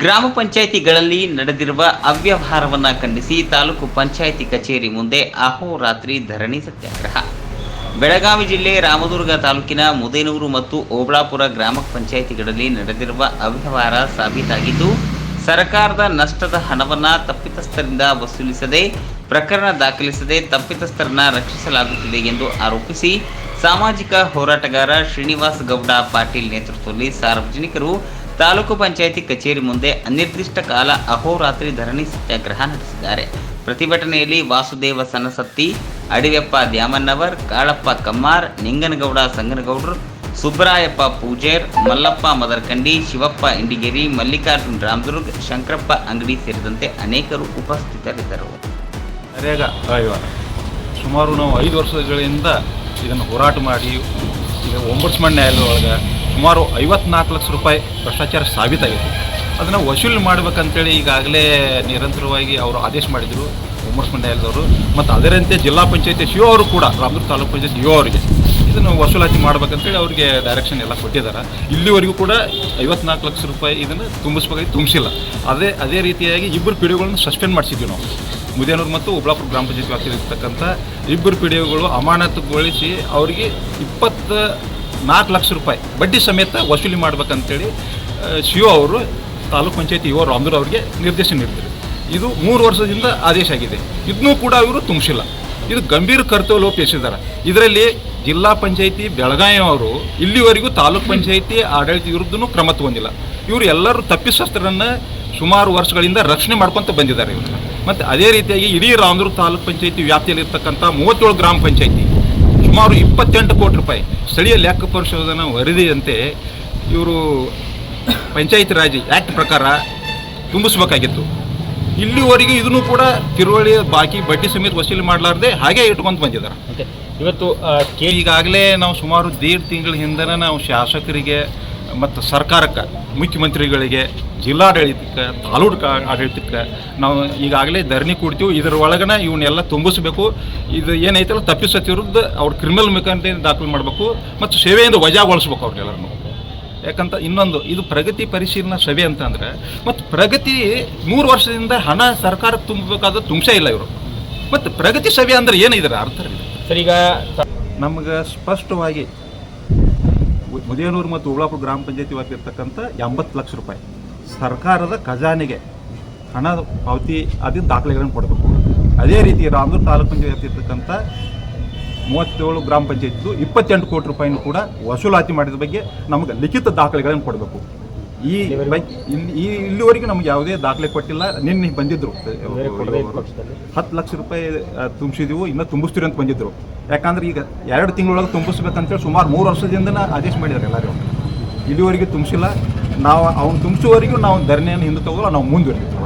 ಗ್ರಾಮ ಪಂಚಾಯಿತಿಗಳಲ್ಲಿ ನಡೆದಿರುವ ಅವ್ಯವಹಾರವನ್ನು ಖಂಡಿಸಿ ತಾಲೂಕು ಪಂಚಾಯಿತಿ ಕಚೇರಿ ಮುಂದೆ ಅಹೋರಾತ್ರಿ ಧರಣಿ ಸತ್ಯಾಗ್ರಹ. ಬೆಳಗಾವಿ ಜಿಲ್ಲೆ ರಾಮದುರ್ಗ ತಾಲೂಕಿನ ಮುದೇನೂರು ಮತ್ತು ಓಬಳಾಪುರ ಗ್ರಾಮ ಪಂಚಾಯಿತಿಗಳಲ್ಲಿ ನಡೆದಿರುವ ಅವ್ಯವಹಾರ ಸಾಬೀತಾಗಿದ್ದು, ಸರ್ಕಾರದ ನಷ್ಟದ ಹಣವನ್ನು ತಪ್ಪಿತಸ್ಥರಿಂದ ವಸೂಲಿಸದೆ, ಪ್ರಕರಣ ದಾಖಲಿಸದೆ ತಪ್ಪಿತಸ್ಥರನ್ನ ರಕ್ಷಿಸಲಾಗುತ್ತಿದೆ ಎಂದು ಆರೋಪಿಸಿ, ಸಾಮಾಜಿಕ ಹೋರಾಟಗಾರ ಶ್ರೀನಿವಾಸ್ ಗೌಡ ಪಾಟೀಲ್ ನೇತೃತ್ವದಲ್ಲಿ ಸಾರ್ವಜನಿಕರು ತಾಲೂಕು ಪಂಚಾಯಿತಿ ಕಚೇರಿ ಮುಂದೆ ಅನಿರ್ದಿಷ್ಟ ಕಾಲ ಅಹೋರಾತ್ರಿ ಧರಣಿ ಸತ್ಯಾಗ್ರಹ ನಡೆಸಿದ್ದಾರೆ. ಪ್ರತಿಭಟನೆಯಲ್ಲಿ ವಾಸುದೇವ ಸನಸತ್ತಿ, ಅಡಿವೆಪ್ಪ ದ್ಯಾಮನ್ನವರ್ ಕಾಳಪ್ಪ ಕಮ್ಮಾರ್, ನಿಂಗನಗೌಡ ಸಂಗನಗೌಡರು ಸುಬ್ರಾಯಪ್ಪ ಪೂಜೇರ್, ಮಲ್ಲಪ್ಪ ಮದರ್ಕಂಡಿ, ಶಿವಪ್ಪ ಇಂಡಿಗೇರಿ, ಮಲ್ಲಿಕಾರ್ಜುನ್ ರಾಮದುರ್ಗ್, ಶಂಕರಪ್ಪ ಅಂಗಡಿ ಸೇರಿದಂತೆ ಅನೇಕರು ಉಪಸ್ಥಿತರಿದ್ದರು. ಸುಮಾರು ನಾವು ಐದು ವರ್ಷಗಳಿಂದ ಇದನ್ನು ಹೋರಾಟ ಮಾಡಿ, ಈಗ ಒಂಬತ್ತು ನ್ಯಾಯಾಲಯ ಒಳಗೆ. ಸುಮಾರು ಐವತ್ನಾಲ್ಕು ಲಕ್ಷ ರೂಪಾಯಿ ಭ್ರಷ್ಟಾಚಾರ ಸಾಬೀತಾಗಿದೆ. ಅದನ್ನು ವಸೂಲಿ ಮಾಡಬೇಕಂತೇಳಿ ಈಗಾಗಲೇ ನಿರಂತರವಾಗಿ ಅವರು ಆದೇಶ ಮಾಡಿದರು, ಉಮರ್ಸ್ ನ್ಯಾಯಾಲಯದವರು ಮತ್ತು ಅದರಂತೆ ಜಿಲ್ಲಾ ಪಂಚಾಯತಿ ಸಿ ಅವರು ಕೂಡ, ರಾಮದುರ್ಗ ತಾಲೂಕು ಪಂಚಾಯತ್ ಸಿ ಅವರಿಗೆ ಇದನ್ನು ವಸೂಲಾತಿ ಮಾಡ್ಬೇಕಂತೇಳಿ ಅವರಿಗೆ ಡೈರೆಕ್ಷನ್ ಎಲ್ಲ ಕೊಟ್ಟಿದ್ದಾರೆ ಇಲ್ಲಿವರೆಗೂ ಕೂಡ ಐವತ್ನಾಲ್ಕು ಲಕ್ಷ ರೂಪಾಯಿ ಇದನ್ನು ತುಂಬಿಸ್ಬೇಕಾಗಿ ತುಂಬಿಸಿಲ್ಲ. ಅದೇ ಅದೇ ರೀತಿಯಾಗಿ ಇಬ್ಬರು ಪಿಡಿಯೋಗಳನ್ನು ಸಸ್ಪೆಂಡ್ ಮಾಡಿಸಿದ್ವಿ ನಾವು. ಮುದೇನೂರು ಮತ್ತು ಉಬ್ಳಾಪುರ ಗ್ರಾಮ ಪಂಚಾಯತ್ ವ್ಯಾಪ್ತಿಯಲ್ಲಿರ್ತಕ್ಕಂಥ ಇಬ್ಬರು ಪಿಡಿಯೋಗಳು ಅಮಾನತುಗೊಳಿಸಿ ಅವರಿಗೆ ಇಪ್ಪತ್ತ ನಾಲ್ಕು ಲಕ್ಷ ರೂಪಾಯಿ ಬಡ್ಡಿ ಸಮೇತ ವಸೂಲಿ ಮಾಡ್ಬೇಕಂತೇಳಿ ಸಿ ಅವರು, ತಾಲೂಕು ಪಂಚಾಯತಿ ಇವರು ರಾಮದೂರ್ ಅವರಿಗೆ ನಿರ್ದೇಶನ ನೀಡಿದರು. ಇದು ಮೂರು ವರ್ಷದಿಂದ ಆದೇಶ ಆಗಿದೆ. ಇದನ್ನೂ ಕೂಡ ಇವರು ತುಂಬಿಸಿಲ್ಲ. ಇದು ಗಂಭೀರ ಕರ್ತವ್ಯ ಲೋಪ ಎಸಗಿದ್ದಾರೆ ಇದರಲ್ಲಿ ಜಿಲ್ಲಾ ಪಂಚಾಯತಿ ಬೆಳಗಾವಿ ಅವರು ಇಲ್ಲಿವರೆಗೂ ತಾಲೂಕ್ ಪಂಚಾಯತಿ ಆಡಳಿತ ವಿರುದ್ಧನೂ ಕ್ರಮ ತಗೊಂಡಿಲ್ಲ. ಇವರು ಎಲ್ಲರೂ ತಪ್ಪಿಸಸ್ತ್ರನ್ನು ಸುಮಾರು ವರ್ಷಗಳಿಂದ ರಕ್ಷಣೆ ಮಾಡ್ಕೊಂತ ಬಂದಿದ್ದಾರೆ ಇವರು. ಮತ್ತು ಅದೇ ರೀತಿಯಾಗಿ ಇಡೀ ರಾಮದುರ್ಗ ತಾಲೂಕ್ ಪಂಚಾಯತಿ ವ್ಯಾಪ್ತಿಯಲ್ಲಿರ್ತಕ್ಕಂಥ ಮೂವತ್ತೇಳು ಗ್ರಾಮ ಪಂಚಾಯತಿ ಸುಮಾರು ಇಪ್ಪತ್ತೆಂಟು ಕೋಟಿ ರೂಪಾಯಿ. ಸ್ಥಳೀಯ ಲೆಕ್ಕ ಪರಿಶೋಧನಾ ವರದಿಯಂತೆ ಇವರು ಪಂಚಾಯತ್ ರಾಜ್ ಆ್ಯಕ್ಟ್ ಪ್ರಕಾರ ತುಂಬಿಸ್ಬೇಕಾಗಿತ್ತು. ಇಲ್ಲಿವರೆಗೂ ಇದನ್ನು ಕೂಡ ತಿರುವಳಿ ಬಾಕಿ ಬಡ್ಡಿ ಸಮೇತ ವಸೂಲಿ ಮಾಡಲಾರ್ದೆ ಹಾಗೆ ಇಟ್ಕೊಂತ ಬಂದಿದ್ದಾರೆ. ಓಕೆ ಇವತ್ತು ಈಗಾಗಲೇ ನಾವು ಸುಮಾರು ದೇಡ್ ತಿಂಗಳ ಹಿಂದನೇ ನಾವು ಶಾಸಕರಿಗೆ ಮತ್ತು ಸರ್ಕಾರಕ್ಕೆ ಮುಖ್ಯಮಂತ್ರಿಗಳಿಗೆ ಜಿಲ್ಲಾಡಳಿತಕ್ಕೆ ತಾಲೂಕು ಆಡಳಿತಕ್ಕೆ ನಾವು ಈಗಾಗಲೇ ಧರಣಿ ಕೊಡ್ತೀವಿ. ಇದರ ಒಳಗನ ಇವನ್ನೆಲ್ಲ ತುಂಬಿಸ್ಬೇಕು. ಇದು ಏನೈತಲ್ಲ ತಪ್ಪಿಸತಿ ವಿರುದ್ಧ ಅವ್ರು ಕ್ರಿಮಿನಲ್ ಮುಖಾಂತರ ದಾಖಲು ಮಾಡಬೇಕು ಮತ್ತು ಸೇವೆಯಿಂದ ವಜಾಗೊಳಿಸ್ಬೇಕು ಅವ್ರಿಗೆಲ್ಲರನ್ನು ಯಾಕಂತ ಇನ್ನೊಂದು ಇದು ಪ್ರಗತಿ ಪರಿಶೀಲನಾ ಸಭೆ ಅಂತ ಅಂದರೆ ಮತ್ತು ಪ್ರಗತಿ ಮೂರು ವರ್ಷದಿಂದ ಹಣ ಸರ್ಕಾರಕ್ಕೆ ತುಂಬಬೇಕಾದ ತುಂಬಿಸೇ ಇಲ್ಲ ಇವರು. ಮತ್ತು ಪ್ರಗತಿ ಸಭೆ ಅಂದ್ರೆ ಏನಿದ್ರೆ ಅರ್ಥ ಸರಿ ಈಗ ನಮಗೆ ಸ್ಪಷ್ಟವಾಗಿ ಮುದೇನೂರು ಮತ್ತು ಉಳ್ಳಾಪುರ ಗ್ರಾಮ ಪಂಚಾಯತಿ ಇರ್ತಕ್ಕಂಥ ಎಂಬತ್ತು ಲಕ್ಷ ರೂಪಾಯಿ ಸರ್ಕಾರದ ಖಜಾನೆಗೆ ಹಣ ಪಾವತಿ ಅದಕ್ಕೆ ದಾಖಲೆಗಳನ್ನು ಕೊಡಬೇಕು. ಅದೇ ರೀತಿ ರಾಮದುರ್ಗ ತಾಲೂಕು ಪಂಚಾಯತ್ ಇರ್ತಕ್ಕಂಥ ಮೂವತ್ತೇಳು ಗ್ರಾಮ ಪಂಚಾಯತ್ದು ಇಪ್ಪತ್ತೆಂಟು ಕೋಟಿ ರೂಪಾಯಿನೂ ಕೂಡ ವಸೂಲಾತಿ ಮಾಡಿದ ಬಗ್ಗೆ ನಮಗೆ ಲಿಖಿತ ದಾಖಲೆಗಳನ್ನು ಕೊಡಬೇಕು. ಈ ಬೈ- ಇಲ್ಲಿ ಈ ಇಲ್ಲಿವರೆಗೂ ನಮ್ಗೆ ಯಾವುದೇ ದಾಖಲೆ ಕೊಟ್ಟಿಲ್ಲ. ನಿನ್ನೆ ಪಕ್ಷದಲ್ಲಿ. ಹತ್ತು ಲಕ್ಷ ರೂಪಾಯಿ ತುಂಬಿಸಿದೀವು ಇನ್ನೂ ತುಂಬಿಸ್ತೀರಿ ಅಂತ ಬಂದಿದ್ರು. ಯಾಕಂದ್ರೆ ಈಗ ಎರಡು ತಿಂಗಳೊಳಗೆ ತುಂಬಿಸ್ಬೇಕಂತೇಳಿ ಸುಮಾರು ಮೂರು ವರ್ಷದಿಂದ ಆದೇಶ ಮಾಡಿದ್ದಾರೆ ಎಲ್ಲರೂ. ಇಲ್ಲಿವರೆಗೂ ತುಂಬಿಸಿಲ್ಲ. ನಾವು ಅವ್ನು ತುಂಬಿಸುವವರೆಗೂ ನಾವು ಧರಣಿಯನ್ನು ಹಿಂದೆ ತಗೋಲ್ಲ ನಾವು ಮುಂದುವರಿತೀವಿ.